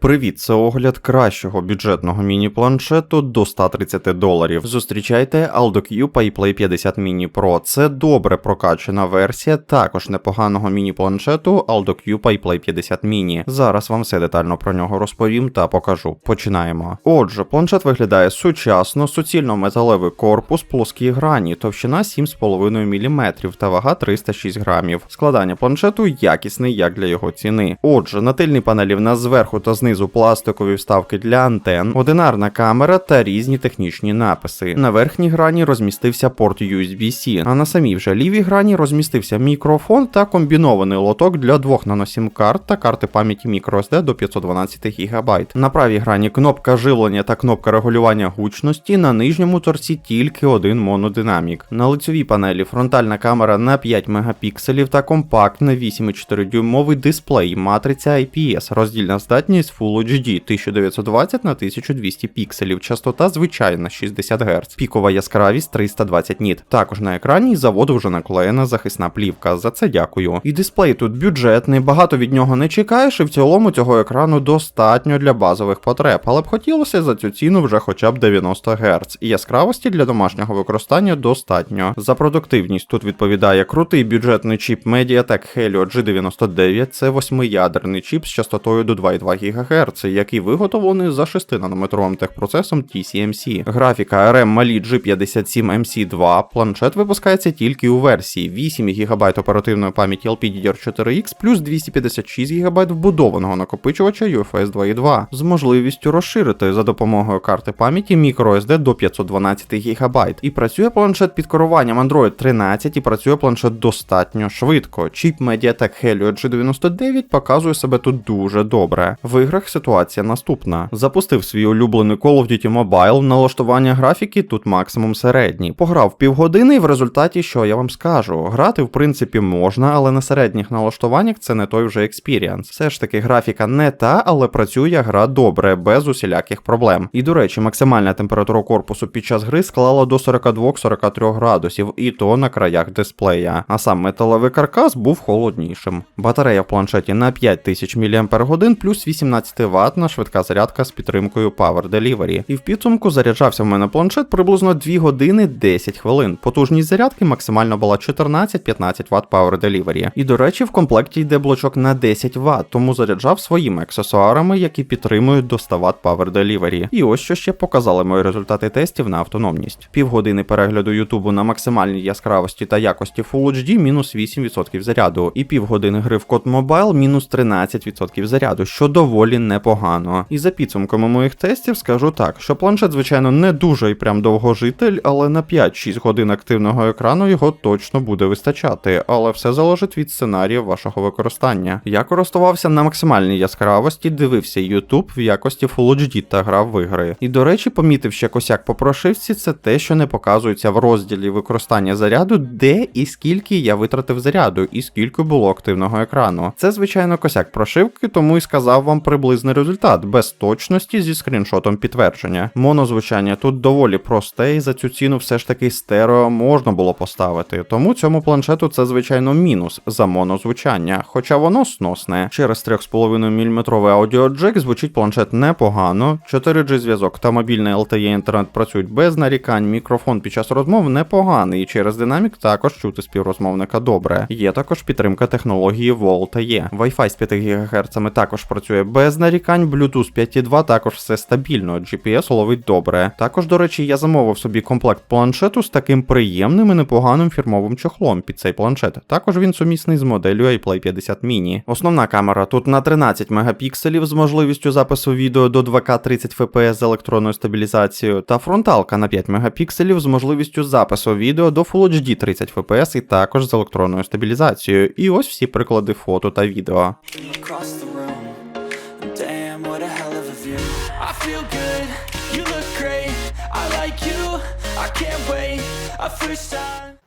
Привіт, це огляд кращого бюджетного міні-планшету до 130 доларів. Зустрічайте Aldo Q PayPlay 50 Mini Pro. Це добре прокачана версія також непоганого міні-планшету Aldo Q PayPlay 50 Mini. Зараз вам все детально про нього розповім та покажу. Починаємо. Отже, планшет виглядає сучасно, суцільно металевий корпус, плоскі грані, товщина 7,5 мм та вага 306 грамів. Складання планшету якісний як для його ціни. Отже, на тильній панелі в нас зверху та знизу пластикові вставки для антен, одинарна камера та різні технічні написи. На верхній грані розмістився порт USB-C, а на самій вже лівій грані розмістився мікрофон та комбінований лоток для двох наносім карт та карти пам'яті microSD до 512 ГБ. На правій грані кнопка живлення та кнопка регулювання гучності, на нижньому торці тільки один монодинамік. На лицьовій панелі фронтальна камера на 5 мегапікселів та компактний 8,4 дюймовий дисплей, матриця IPS, роздільна здатність Full HD 1920 на 1200 пікселів, частота звичайна 60 Гц, пікова яскравість 320 ніт. Також на екрані заводу вже наклеєна захисна плівка. За це дякую. І дисплей тут бюджетний, багато від нього не чекаєш, і в цілому цього екрану достатньо для базових потреб, але б хотілося за цю ціну вже хоча б 90 Гц. І яскравості для домашнього використання достатньо. За продуктивність тут відповідає крутий бюджетний чіп Mediatek Helio G99, це восьмиядерний чіп з частотою до 2,2 ГГц, який виготовлений за 6-нанометровим техпроцесом TCMC. Графіка ARM Mali G57 MC2, планшет випускається тільки у версії 8 ГБ оперативної пам'яті LPDDR4X плюс 256 ГБ вбудованого накопичувача UFS 2.2 з можливістю розширити за допомогою карти пам'яті microSD до 512 ГБ. І працює планшет під керуванням Android 13 і працює планшет достатньо швидко. Чіп Mediatek Helio G99 показує себе тут дуже добре. В іграх ситуація наступна: запустив свій улюблений Call of Duty Mobile, налаштування графіки тут максимум середній. Пограв півгодини, і в результаті, що я вам скажу, грати в принципі можна, але на середніх налаштуваннях це не той вже експіріанс. Все ж таки, графіка не та, але працює гра добре, без усіляких проблем. І до речі, максимальна температура корпусу під час гри склала до 42-43 градусів, і то на краях дисплея. А сам металевий каркас був холоднішим. Батарея в планшеті на 5000 мАч плюс 18 ватна швидка зарядка з підтримкою Power Delivery. І в підсумку заряджався в мене планшет приблизно 2 години 10 хвилин. Потужність зарядки максимально була 14-15 Вт Power Delivery. І до речі, в комплекті йде блочок на 10 Вт, тому заряджав своїми аксесуарами, які підтримують до 100 Вт Power Delivery. І ось що ще показали мої результати тестів на автономність. Півгодини перегляду Ютубу на максимальній яскравості та якості Full HD мінус 8% заряду, і півгодини гри в код Mobile мінус 13% заряду, що доволі непогано. І за підсумками моїх тестів скажу так, що планшет, звичайно, не дуже і прям довгожитель, але на 5-6 годин активного екрану його точно буде вистачати, але все залежить від сценарію вашого використання. Я користувався на максимальній яскравості, дивився YouTube в якості Full HD та грав в ігри. І до речі, помітив ще косяк по прошивці, це те, що не показується в розділі використання заряду, де і скільки я витратив заряду, і скільки було активного екрану. Це, звичайно, косяк прошивки, тому і сказав вам приблизний результат, без точності зі скріншотом підтвердження. Монозвучання тут доволі просте, і за цю ціну все ж таки стерео можна було поставити. Тому цьому планшету це, звичайно, мінус за монозвучання, хоча воно сносне. Через 3,5 мм аудіоджек звучить планшет непогано, 4G зв'язок та мобільний LTE інтернет працюють без нарікань, мікрофон під час розмов непоганий, і через динамік також чути співрозмовника добре. Є також підтримка технології VoLTE. Wi-Fi з 5 ГГц також працює без нарікань, Bluetooth 5.2 також все стабільно, GPS ловить добре. Також, до речі, я замовив собі комплект планшету з таким приємним і непоганим фірмовим чохлом під цей планшет. Також він сумісний з моделлю iPlay 50 Mini. Основна камера тут на 13 мегапікселів з можливістю запису відео до 2К 30 FPS з електронною стабілізацією, та фронталка на 5 мегапікселів з можливістю запису відео до Full HD 30 FPS і також з електронною стабілізацією. І ось всі приклади фото та відео.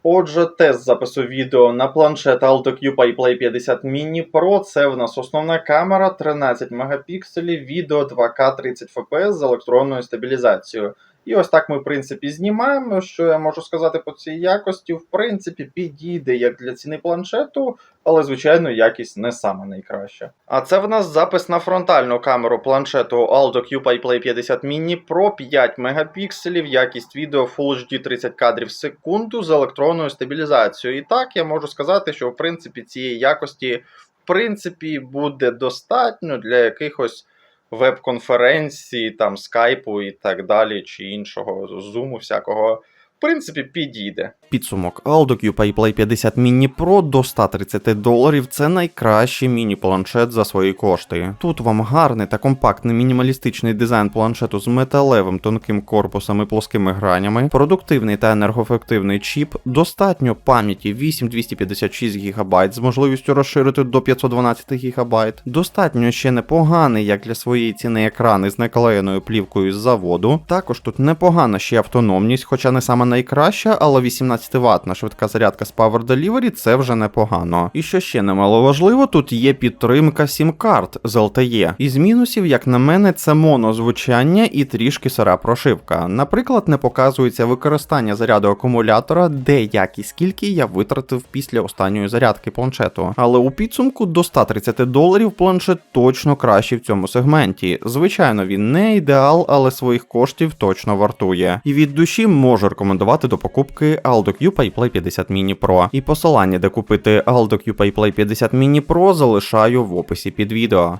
Отже, тест запису відео на планшет Alto Q Play 50 Mini Pro. Це в нас основна камера 13 мегапікселів, відео 2К 30 FPS з електронною стабілізацією. І ось так ми, в принципі, знімаємо. Що я можу сказати по цій якості? В принципі, підійде як для ціни планшету, але, звичайно, якість не саме найкраща. А це в нас запис на фронтальну камеру планшету Aldo Q Play 50 Mini Pro 5 мегапікселів, якість відео Full HD 30 кадрів в секунду з електронною стабілізацією. І так я можу сказати, що в принципі цієї якості в принципі буде достатньо для якихось веб-конференцій, там скайпу і так далі, чи іншого зуму всякого. Принципі, підійде. Підсумок Aldo Q Play 50 Mini Pro до 130 доларів це найкращий міні-планшет за свої кошти. Тут вам гарний та компактний мінімалістичний дизайн планшету з металевим тонким корпусом і плоскими гранями, продуктивний та енергоефективний чіп, достатньо пам'яті 8256 ГБ з можливістю розширити до 512 ГБ, достатньо ще непоганий, як для своєї ціни екран із наклеєною плівкою з заводу. Також тут непогана ще автономність, хоча не саме найкраща, але 18 Вт швидка зарядка з Power Delivery це вже непогано. І що ще немало важливо, тут є підтримка сім-карт з LTE. Із мінусів, як на мене, це монозвучання і трішки сира прошивка. Наприклад, не показується використання заряду акумулятора, де як і скільки я витратив після останньої зарядки планшету. Але у підсумку до 130 доларів планшет точно кращий в цьому сегменті. Звичайно, він не ідеал, але своїх коштів точно вартує. І від душі можу рекомендувати до покупки Aldo Q Play 50 Mini Pro. І посилання, де купити Aldo Q Play 50 Mini Pro, залишаю в описі під відео.